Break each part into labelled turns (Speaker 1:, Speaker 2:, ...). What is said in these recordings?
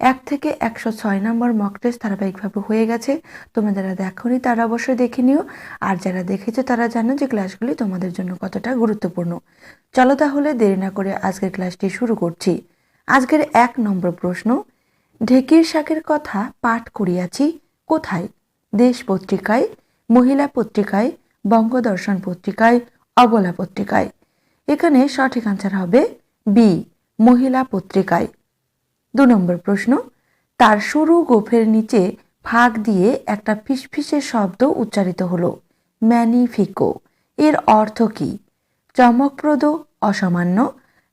Speaker 1: এক থেকে একশো ছয় নম্বর মক টেস্ট ধারাবাহিকভাবে হয়ে গেছে। তোমরা যারা দেখোনি, তারা অবশ্যই দেখে নিও। আর যারা দেখেছ, তারা জানো যে ক্লাসগুলি তোমাদের জন্য কতটা গুরুত্বপূর্ণ। চলো তাহলে দেরি না করে আজকের ক্লাসটি শুরু করছি। আজকের এক নম্বর প্রশ্ন, ঢেকির শাকের কথা পাঠ করিয়াছি কোথায়? দেশ পত্রিকায়, মহিলা পত্রিকায়, বঙ্গদর্শন পত্রিকায়, অবলা পত্রিকায়। এখানে সঠিক আনসার হবে বি, মহিলা পত্রিকায়। দু নম্বর প্রশ্ন, তার সরু গোফের নিচে ফাঁক দিয়ে একটা ফিসফিসের শব্দ উচ্চারিত হলো, ম্যানিফিকো। এর অর্থ কি? চমকপ্রদ, অসামান্য,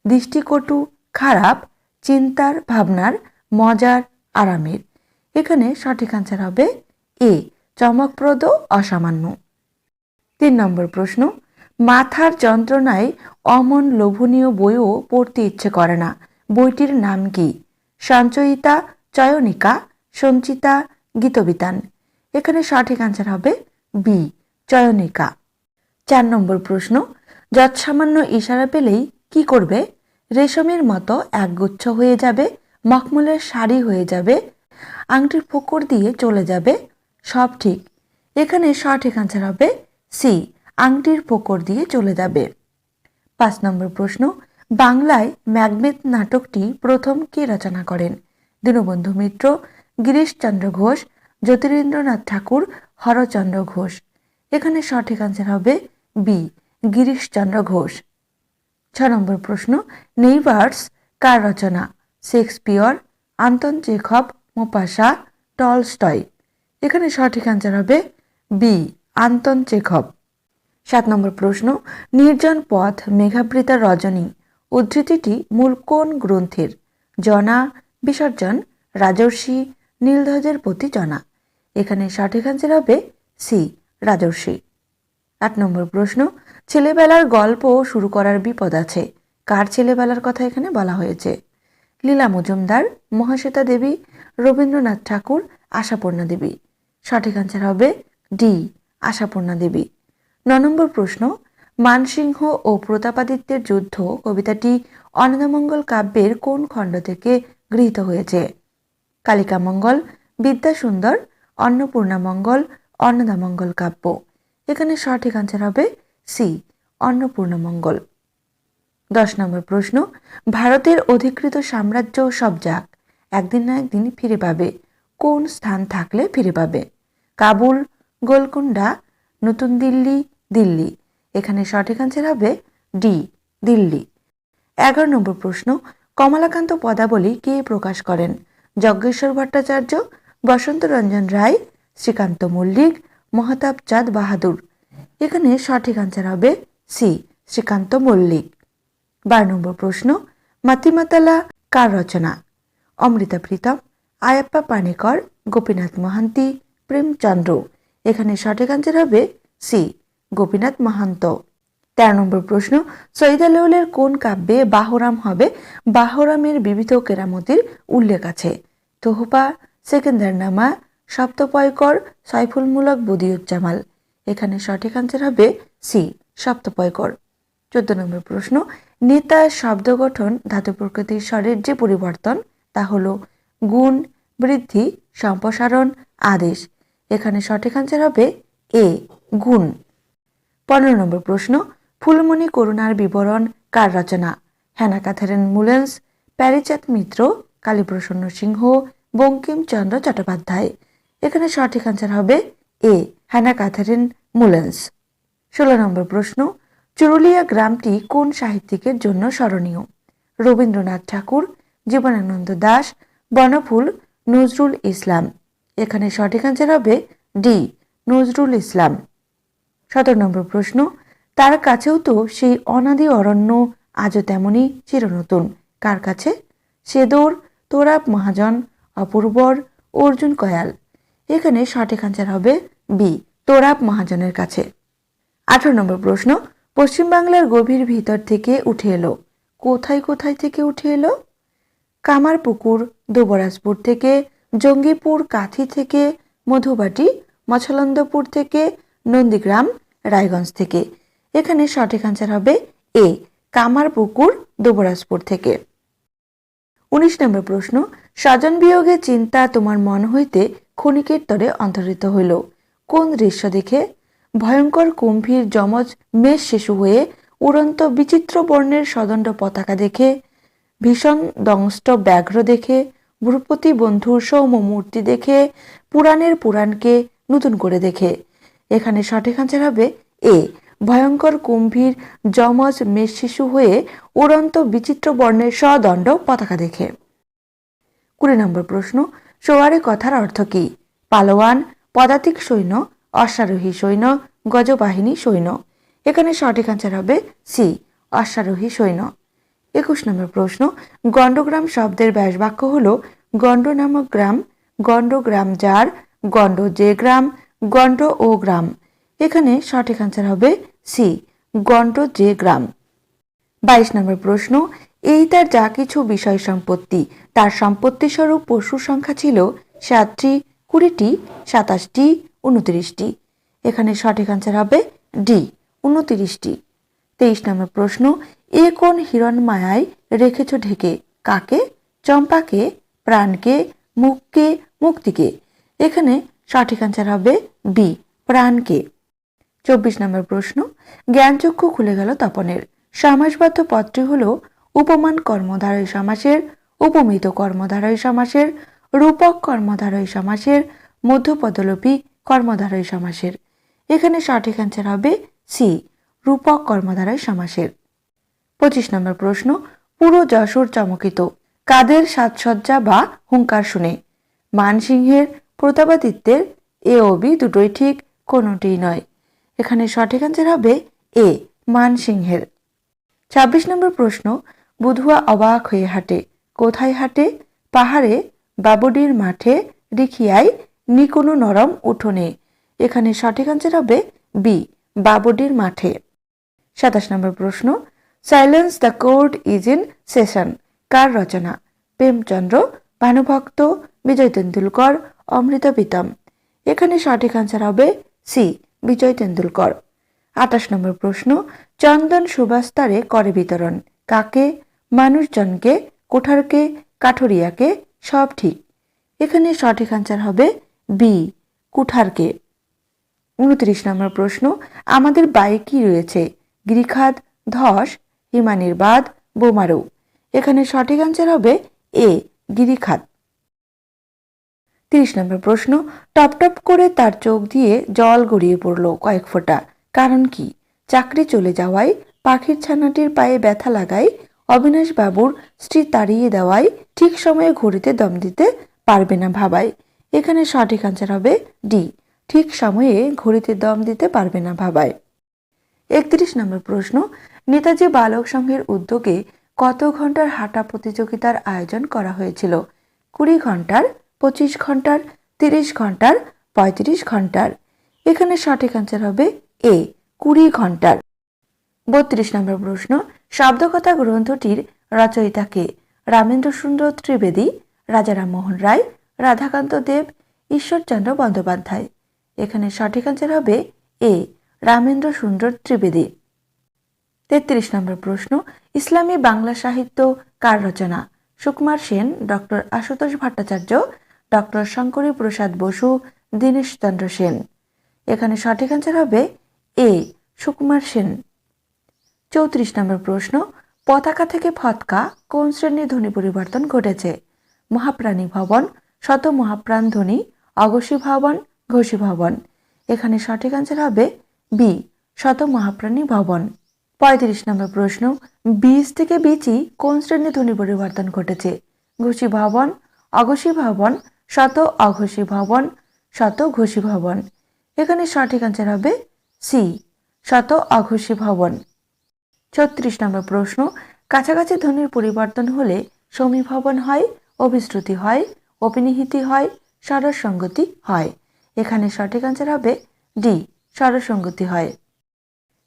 Speaker 1: দৃষ্টিকটু, খারাপ, চিন্তার, ভাবনার, মজার, আরামের। এখানে সঠিক আনসার হবে এ, চমকপ্রদ, অসামান্য। তিন নম্বর প্রশ্ন, মাথার যন্ত্রণায় অমন লোভনীয় বইও পড়তে ইচ্ছে করে না। বইটির নাম কি? সঞ্চয়িতা, চয়নিকা, সঞ্চিতা, গীতবিতান। এখানে সঠিক আনসার হবে বি চয়নিকা। চার নম্বর প্রশ্ন, যৎসামান্য ইশারা পেলেই কি করবে? রেশমের মতো একগুচ্ছ হয়ে যাবে, মখমলের শাড়ি হয়ে যাবে, আংটির ফোকর দিয়ে চলে যাবে, সব ঠিক। এখানে সঠিক আনসার হবে সি আংটির ফোকর দিয়ে চলে যাবে। পাঁচ নম্বর প্রশ্ন বাংলায় ম্যাগনেট নাটকটি প্রথম কে রচনা করেন? দীনবন্ধু মিত্র গিরিশচন্দ্র ঘোষ, জ্যোতিরেন্দ্রনাথ ঠাকুর, হরচন্দ্র ঘোষ। এখানে সঠিক আনসার হবে বি গিরিশচন্দ্র ঘোষ। ছ নম্বর প্রশ্ন নেইবার্স কার রচনা? Shakespeare, Anton চেখব, মোপাসা, Tolstoy. এখানে সঠিক আনসার হবে বি আন্তন চেখব। সাত নম্বর প্রশ্ন, নির্জন পথ মেঘাবৃতা রজনী। উদ্ধৃতিটি মূল কোন গ্রন্থের? জনা, বিসর্জন, রাজর্ষি, নীলধ্বজের প্রতি জনা। এখানে সঠিক আনসার হবে সি রাজর্ষি। আট নম্বর প্রশ্ন, ছেলেবেলার গল্প শুরু করার বিপদ আছে। কার ছেলেবেলার কথা এখানে বলা হয়েছে? লীলা মজুমদার, মহাশ্বেতা দেবী, রবীন্দ্রনাথ ঠাকুর, আশাপূর্ণা দেবী। সঠিক আনসার হবে ডি আশাপূর্ণা দেবী। ন নম্বর প্রশ্ন মানসিংহ ও প্রতাপাদিত্যের যুদ্ধ কবিতাটি অন্নদামঙ্গল কাব্যের কোন খণ্ড থেকে গৃহীত হয়েছে? কালিকামঙ্গল, বিদ্যাসুন্দর, অন্নপূর্ণামঙ্গল অন্নদামঙ্গল কাব্য। এখানে সঠিক আনসার হবে সি অন্নপূর্ণামঙ্গল। দশ নম্বর প্রশ্ন, ভারতের অধিকৃত সাম্রাজ্য সব যাক, একদিন না একদিন ফিরে পাবে, কোন স্থান থাকলে ফিরে পাবে? কাবুল গোলকুন্ডা নতুন দিল্লি দিল্লি। এখানে সঠিক আনসার হবে ডি দিল্লি। এগারো নম্বর প্রশ্ন, কমলাকান্ত পদাবলী কে প্রকাশ করেন? যজ্ঞেশ্বর ভট্টাচার্য, বসন্ত রঞ্জন রায়, শ্রীকান্ত মল্লিক, মহাতাব চাঁদ বাহাদুর। এখানে সঠিক আনসার হবে সি শ্রীকান্ত মল্লিক। বারো নম্বর প্রশ্ন, মাতিমাতালা কার রচনা? অমৃতা প্রীতম, আয়াপ্পা পানেকর, গোপীনাথ মহান্তি, প্রেমচন্দ্র। এখানে সঠিক আনসার হবে সি গোপীনাথ মাহান্ত। তেরো নম্বর প্রশ্ন, সৈয়দ আলাউলের কোন কাব্যে বাহরাম হবে? বাহরামের বিবিধ কেরামতির উল্লেখ আছে। তোহপা সেকেন্দারনামা সপ্তপয়কর সাইফুলমূলক বদিউজ্জামাল। এখানে সঠিক আনসার হবে সি, সপ্তপয়কর। চোদ্দ নম্বর প্রশ্ন, নেতা শব্দ গঠন ধাতু প্রকৃতির স্বরের যে পরিবর্তন, তা হল গুণ, বৃদ্ধি, সম্প্রসারণ, আদেশ। এখানে সঠিক আনসার হবে এ, গুণ। পনেরো নম্বর প্রশ্ন, ফুলমণি করুণার বিবরণ কার রচনা? Hannah Catherine Mullens, Pyarichand Mitra, Kaliprasanna Singha Bankimchandra Chattopadhyay. এখানে সঠিক আনসার হবে এ হ্যানা ক্যাথারিন মুলেন্স। ষোলো নম্বর প্রশ্ন, চুরুলিয়া গ্রামটি কোন সাহিত্যিকের জন্য স্মরণীয়? রবীন্দ্রনাথ ঠাকুর, জীবনানন্দ দাস, বনফুল, নজরুল ইসলাম। এখানে সঠিক আনসার হবে ডি নজরুল ইসলাম। সতেরো নম্বর প্রশ্ন, তার কাছেও তো সেই অনাদি অরণ্য আজও তেমনই চিরনতুন। কার কাছে? সেদোর, তোরাব মহাজন, অপূর্বর, অর্জুন কয়াল। এখানে সঠিক আনসার হবে বি তোরাব মহাজনের কাছে। আঠারো নম্বর প্রশ্ন পশ্চিমবাংলার গভীর ভিতর থেকে উঠে এলো। কোথায় কোথায় থেকে উঠে এলো? কামারপুকুর, দুবরাজপুর থেকে, জঙ্গিপুর কাথি থেকে, মধুবাটি, মছলন্দপুর থেকে নন্দীগ্রাম, রায়গঞ্জ থেকে। এখানে সঠিক আনসার হবে এ, কামারপুকুর, দুবরাজপুর থেকে। উনিশ নম্বর প্রশ্ন, স্বজন বিয়োগে চিন্তা তোমার মন হইতে ক্ষণিকের তরে অন্তর্হিত হইল। কোন দৃশ্য দেখে? ভয়ঙ্কর কুম্ভীর যমজ মেষ শিশু হয়ে উড়ন্ত বিচিত্র বর্ণের সদণ্ড পতাকা দেখে, ভীষণ দংষ্ট ব্যাঘ্র দেখে ভ্রুপতি বন্ধুর সৌম্য মূর্তি দেখে, পুরাণের পুরাণকে নতুন করে দেখে। এখানে সঠিক আনসার হবে এ ভয়ঙ্কর কুম্ভীর যমজ মেষ শিশু হয়ে উড়ন্ত বিচিত্র বর্ণের সদণ্ড পতাকা দেখে। কুড়ি নম্বর প্রশ্ন, সোয়ারে কথার অর্থ কি? পালোয়ান, পদাতিক সৈন্য, অশ্বারোহী সৈন্য, গজবাহিনী সৈন্য। এখানে সঠিক আনসার হবে সি অশ্বারোহী সৈন্য। একুশ নম্বর প্রশ্ন, গণ্ডগ্রাম শব্দের ব্যাসবাক্য হল গণ্ড নামক গ্রাম গণ্ড গ্রাম যার গণ্ড যে গ্রাম গণ্ড ও গ্রাম। এখানে সঠিক আনসার হবে সি গণ্ড যে গ্রাম। বাইশ নম্বর প্রশ্ন, এই তার যা কিছু বিষয় সম্পত্তি, তার সম্পত্তি স্বরূপ পশুর সংখ্যা ছিল সাতটি, কুড়িটি, সাতাশটি, উনত্রিশটি। এখানে সঠিক আনসার হবে ডি উনত্রিশটি। তেইশ নম্বর প্রশ্ন, এ কোন হিরণ মায়ায় রেখেছ ঢেকে, কাকে, চম্পাকে, প্রাণকে, মুখকে, মুক্তিকে? এখানে সঠিক আনসার হবে বি প্রাণকে চব্বিশ নম্বর প্রশ্ন, জ্ঞানচক্ষু খুলে গেল তপনের। সমাসবদ্ধ পদটি হল উপমান কর্মধারয় সমাসের, উপমিত কর্মধারয় সমাসের, রূপক কর্মধারয় সমাসের, মধ্যপদলোপী কর্মধারয় সমাসের। এখানে সঠিক অ্যান্সার হবে সি রূপক কর্মধারয় সমাসের। পঁচিশ নম্বর প্রশ্ন, পুরো যশোর চমকিত। কাদের সাজসজ্জা বা হুঙ্কার শুনে? মানসিংহের প্রতাপাদিত্যের এ ও বি দুটোই ঠিক, কোনোটিই নয়। এখানে সঠিক অ্যান্সার হবে এ, মানসিংহের। ছাব্বিশ নম্বর প্রশ্ন, বুধুয়া অবাক হয়ে হাঁটে। কোথায় হাঁটে? পাহাড়ে, বাবুডির মাঠে, রিখিয়ায় নিকোনো নরম উঠোনে। এখানে সঠিক আনসার হবে বি, বাবুডির মাঠে। সাতাশ নম্বর প্রশ্ন silence the court is in session কার রচনা? প্রেমচন্দ্র, ভানুভক্ত, বিজয় তেন্ডুলকর অমৃতা প্রীতম এখানে সঠিক আনসার হবে সি বিজয় তেন্ডুলকর। আঠাশ নম্বর প্রশ্ন, চন্দন সুবাস্তারে করে বিতরণ। কাকে? মানুষজনকে, কোঠারকে, কাঠুরিয়াকে, সব ঠিক। এখানে সঠিক আনসার হবে বি কুঠারকে। উনত্রিশ নম্বর প্রশ্ন, আমাদের বাইরে কি রয়েছে? গিরিখাত, ধস, হিমানির বাদ বোমারু। এখানে সঠিক আনসার হবে এ গিরিখাত। তিরিশ নম্বর প্রশ্ন, টপ টপ করে তার চোখ দিয়ে জল গড়িয়ে পড়ল কয়েক ফোঁটা। কারণ কি? চাকরি চলে যাওয়ায়, পাখির ছানাটির পায়ে ব্যথা লাগায়, অবিনাশ বাবুর স্ত্রী তাড়িয়ে দেওয়ায় ঠিক সময়ে ঘড়িতে দম দিতে পারবে না ভাবায়। এখানে সঠিক আনসার হবে ডি, ঠিক সময়ে ঘড়িতে দম দিতে পারবে না ভাবায়। একত্রিশ নম্বর প্রশ্ন, নেতাজি বালক সংঘের উদ্যোগে কত ঘণ্টার হাঁটা প্রতিযোগিতার আয়োজন করা হয়েছিল? কুড়ি ঘণ্টার পঁচিশ ঘণ্টার, তিরিশ ঘণ্টার, পঁয়ত্রিশ ঘণ্টার। এখানে সঠিক আনসার হবে এ কুড়ি ঘণ্টার। বত্রিশ নম্বর প্রশ্ন, শব্দকথা গ্রন্থটির রচয়িতাকে রামেন্দ্র সুন্দর ত্রিবেদী রাজা রামমোহন রায়, রাধাকান্ত দেব, ঈশ্বরচন্দ্র বন্দ্যোপাধ্যায়। এখানে সঠিক আনসার হবে এ রামেন্দ্র সুন্দর ত্রিবেদী। তেত্রিশ নম্বর প্রশ্ন, ইসলামী বাংলা সাহিত্য কার রচনা? Sukumar Sen, doctor Ashutosh Bhattacharya doctor Shankari Prasad Basu Dineshchandra Sen. এখানে সঠিক আনসার হবে এ, সুকুমার সেন। চৌত্রিশ নম্বর প্রশ্ন, পতাকা থেকে ফতকা কোন শ্রেণির ধ্বনি পরিবর্তন ঘটেছে? মহাপ্রাণী ভবন, শত মহাপ্রাণ ধ্বনি অঘোষী ভবন ঘোষী ভবন। এখানে সঠিক আনসার হবে বি শত মহাপ্রাণী ভবন। পঁয়ত্রিশ নম্বর প্রশ্ন, বীজ থেকে বিচি কোন শ্রেণির ধ্বনি পরিবর্তন ঘটেছে? ঘোষী ভবন অঘোষী ভবন শত অঘোষী ভবন, শত ঘোষী ভবন। এখানে সঠিক আনসার হবে সি শত অঘোষী ভবন। ছত্রিশ নম্বর প্রশ্ন, কাছাকাছি ধ্বনির পরিবর্তন হলে সমীভবন হয়, অভিশ্রুতি হয় অপিনিহিতি হয় সরসঙ্গতি হয়। এখানে সঠিক আনসার হবে ডি স্বরসঙ্গতি হয়।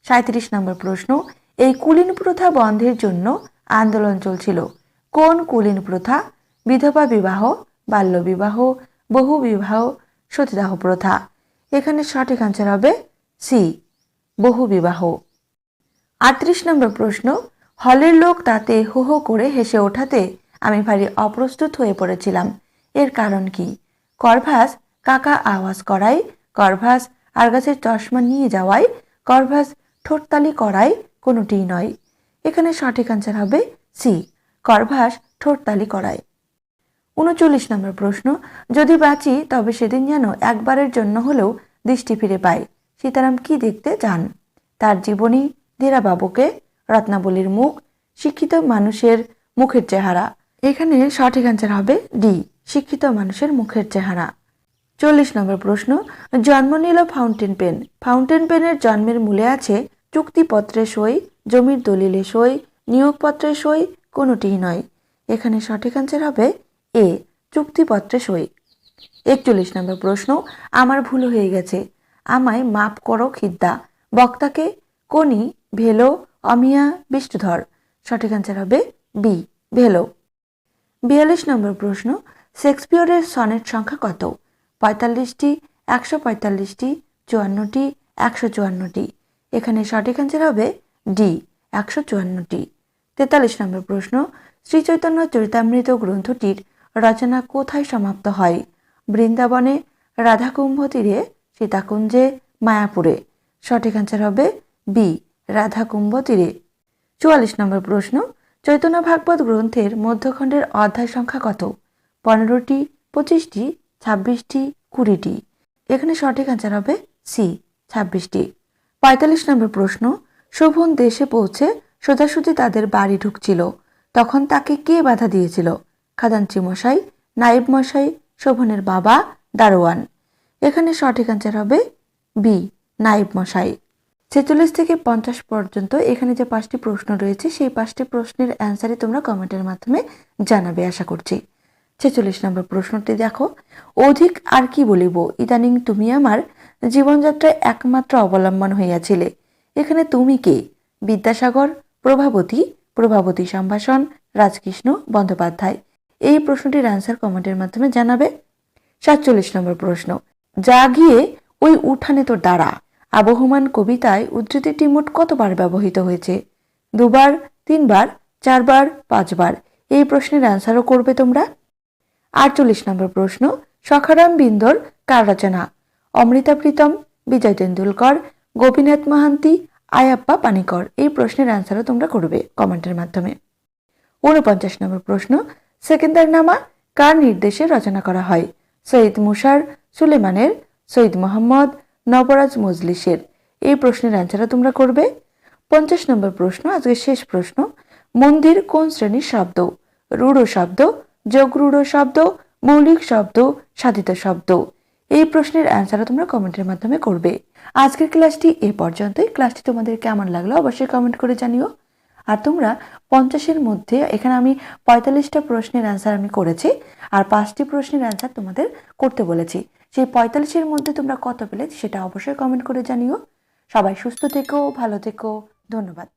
Speaker 1: সাঁত্রিশ নম্বর প্রশ্ন, এই কুলীন প্রথা বন্ধের জন্য আন্দোলন চলছিল। কোন কুলীন প্রথা? বিধবা বিবাহ বাল্য বিবাহ বহু বিবাহ সতীদাহ প্রথা। এখানে সঠিক আনসার হবে সি বহু বিবাহ আটত্রিশ নম্বর প্রশ্ন, হলের লোক তাতে হো হো করে হেসে ওঠাতে আমি ভারী অপ্রস্তুত হয়ে পড়েছিলাম। এর কারণ কি? করভাস কাকা আওয়াজ করায়, করভাস আর গাছের চশমা নিয়ে যাওয়ায়, করভাস ঠোঁটতালি করায় কোনোটিই নয়। এখানে সঠিক আনসার হবে সি করভাস ঠোঁটতালি করায়। উনচল্লিশ নম্বর প্রশ্ন, যদি বাঁচি, তবে সেদিন যেন একবারের জন্য হলেও দৃষ্টি ফিরে পাই। সীতারাম কি দেখতে চান? তার জীবনী, ধীরাবাবুকে, রত্নাবলীর মুখ, শিক্ষিত মানুষের মুখের চেহারা। এখানে সঠিক অ্যান্সার হবে ডি, শিক্ষিত মানুষের মুখের চেহারা। চল্লিশ নম্বর প্রশ্ন, জন্ম নিল ফাউন্টেন পেন। ফাউন্টেন পেনের জন্মের মূলে আছে চুক্তিপত্রে সই, জমির দলিলে সই, নিয়োগপত্রে সই, কোনোটিই নয়। এখানে সঠিক অ্যান্সার হবে এ চুক্তিপত্রে সই একচল্লিশ নম্বর প্রশ্ন, আমার ভুল হয়ে গেছে। আমায় মাপ করো, খিদ্দা। বক্তাকে, কোনি, ভেলো, অমিয়া, বিষ্ণুধর। সঠিক অ্যান্সার হবে বি, ভেলো। বিয়াল্লিশ নম্বর প্রশ্ন, শেক্সপিয়রের সনেট সংখ্যা কত? পঁয়তাল্লিশটি, একশো পঁয়তাল্লিশটি, চুয়ান্নটি, একশো চুয়ান্নটি। এখানে সঠিক অ্যান্সার হবে ডি, একশো চুয়ান্নটি। তেতাল্লিশ নম্বর প্রশ্ন, শ্রীচৈতন্য চরিতামৃত গ্রন্থটির রচনা কোথায় সমাপ্ত হয়? বৃন্দাবনে রাধাকুম্ভ তীরে সীতাকুঞ্জে মায়াপুরে। সঠিক অ্যান্সার হবে বি, রাধাকুম্ভ তীরে। চুয়াল্লিশ নম্বর প্রশ্ন, চৈতন্য ভাগবত গ্রন্থের মধ্যখণ্ডের অধ্যায় সংখ্যা কত? পনেরোটি, পঁচিশটি, ছাব্বিশটি, কুড়িটি। এখানে সঠিক অ্যান্সার হবে সি, ছাব্বিশটি। পঁয়তাল্লিশ নম্বর প্রশ্ন, শোভন দেশে পৌঁছে সোজাসুজি তাদের বাড়ি ঢুকছিল। তখন তাকে কে বাধা দিয়েছিল? খাদানচি মশাই নাইব মশাই, শোভনের বাবা, দারোয়ান। এখানে সঠিক অ্যান্সার হবে বি নাইব মশাই। ছেচল্লিশ থেকে পঞ্চাশ পর্যন্ত এখানে যে পাঁচটি প্রশ্ন রয়েছে, সেই পাঁচটি প্রশ্নের অ্যান্সারই তোমরা কমেন্টের মাধ্যমে জানাবে, আশা করছি। ছেচল্লিশ নম্বর প্রশ্নটি দেখো, অধিক আর কি বলিব? ইদানিং তুমি আমার জীবনযাত্রায় একমাত্র অবলম্বন হইয়াছিলে। এখানে তুমি কে? বিদ্যাসাগর, প্রভাবতী প্রভাবতী সম্ভাষণ, রাজকৃষ্ণ বন্দ্যোপাধ্যায়। এই প্রশ্নটির অ্যান্সার কমেন্টের মাধ্যমে জানাবে। সাতচল্লিশ নম্বর প্রশ্ন যা গিয়ে ওই উঠানে তো দাঁড়া। আবহমান কবিতায় উদ্ধৃতিটি মোট কতবার ব্যবহৃত হয়েছে? দুবার, তিনবার, চারবার, পাঁচবার? এই প্রশ্নের অ্যান্সারও করবে তোমরা। আটচল্লিশ নম্বর প্রশ্ন, সখারাম বিন্দর কার রচনা? অমৃতা প্রীতম, বিজয় তেন্ডুলকর, গোপীনাথ মাহান্তি, আয়াপ্পা পানিকর? এই প্রশ্নের অ্যান্সারও তোমরা করবে কমেন্টের মাধ্যমে। ঊনপঞ্চাশ নম্বর প্রশ্ন সেকেন্দার নামা কার নির্দেশে রচনা করা হয়? সৈয়দ মুশার, সুলেমানের, সৈয়দ মোহাম্মদ, নবরাজ মজলিসের। এই প্রশ্নের অ্যান্সারও তোমরা করবে। পঞ্চাশ নম্বর প্রশ্ন আজকে শেষ প্রশ্ন। মন্দির কোন শ্রেণির শব্দ? রূঢ় শব্দ যোগরূঢ় শব্দ, মৌলিক শব্দ, সাধিত শব্দ? এই প্রশ্নের অ্যান্সারও তোমরা কমেন্টের মাধ্যমে করবে। আজকের ক্লাসটি এ পর্যন্তই। ক্লাসটি তোমাদের কেমন লাগল অবশ্যই কমেন্ট করে জানিও। আর তোমরা পঞ্চাশের মধ্যে, এখানে আমি পঁয়তাল্লিশটা প্রশ্নের অ্যান্সার আমি করেছি, আর পাঁচটি প্রশ্নের অ্যান্সার তোমাদের করতে বলেছি। সেই পঁয়তাল্লিশের মধ্যে তোমরা কত পেলে সেটা অবশ্যই কমেন্ট করে জানিও। সবাই সুস্থ থেকো, ভালো থেকো, ধন্যবাদ।